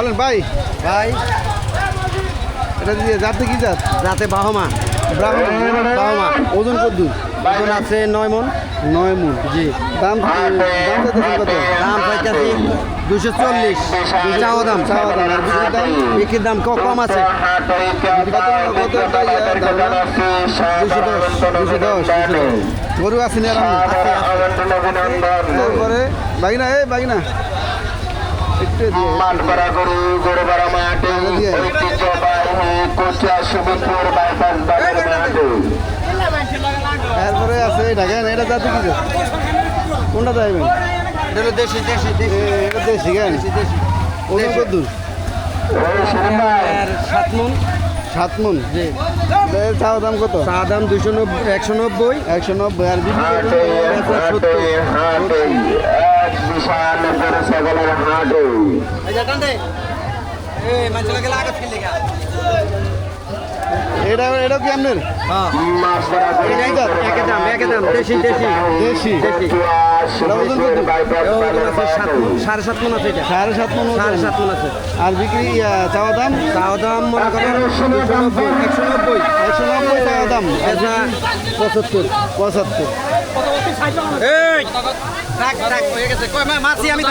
বলেন ভাই। ভাই। এটা দিয়ে যাতে কি জাত? যাতে বাহমা বাহমা ওজন কদ্দু ওজন আছে নয় মন। নয় মন জি। দাম দাম চাইতেছেন কত? দাম দুশো চল্লিশ। চাওয়া দাম চাওয়া দাম। আর বিক্রির দাম? বিক্রির দাম কম আছে। কত? দুশো দশ দুশো দশ। গরু আছে না তারপরে? বাগিনা এ বাগিনা। গরু মাঠে ঐতিহ্যবাহী বাইপাস বাজার মাঠে তারপরে আছে এটা কেন এটা যাতে কি? কোনটা দেশি দেশি এটা দেশি কেন? ওজন আর সাত মন সাত মন জি দাম কত? চা দাম দুশো নব্বই একশো নব্বই। একশো নব্বই আর বিক্রি এক বিশাল করে সকলের হাটে। এটা এটা কি আপনার? মন সাড়ে সাত মন আছে সাড়ে সাত মন সাড়ে সাত মন আছে আর বিক্রি চাওয়া দাম? চাওয়া দাম মনে করেন দুশো নব্বই একশো নব্বই। একশো নব্বই চাওয়া দাম। পঁচাত্তর। পঁচাত্তর। আমি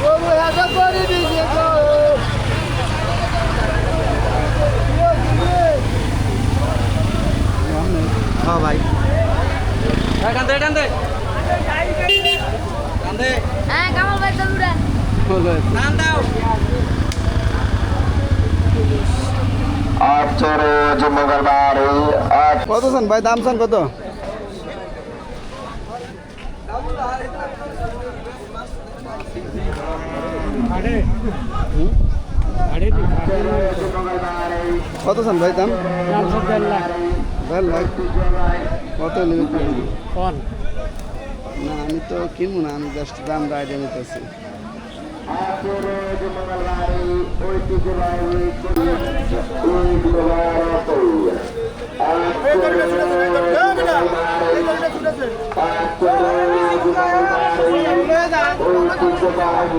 ভাই দিছি সাদার আমন্ত্রণ হ্যাঁ কামাল ভাই নাম আজ রোজ মঙ্গলবার এই কত ভাই দাম কত? কত চান ভাই দাম? দেড় লাখ। কত নেবে না আমি তো কিনবো না আমি জাস্ট দাম আইডিয়া নিতেছি। ঐতিহ্যবাহী survival.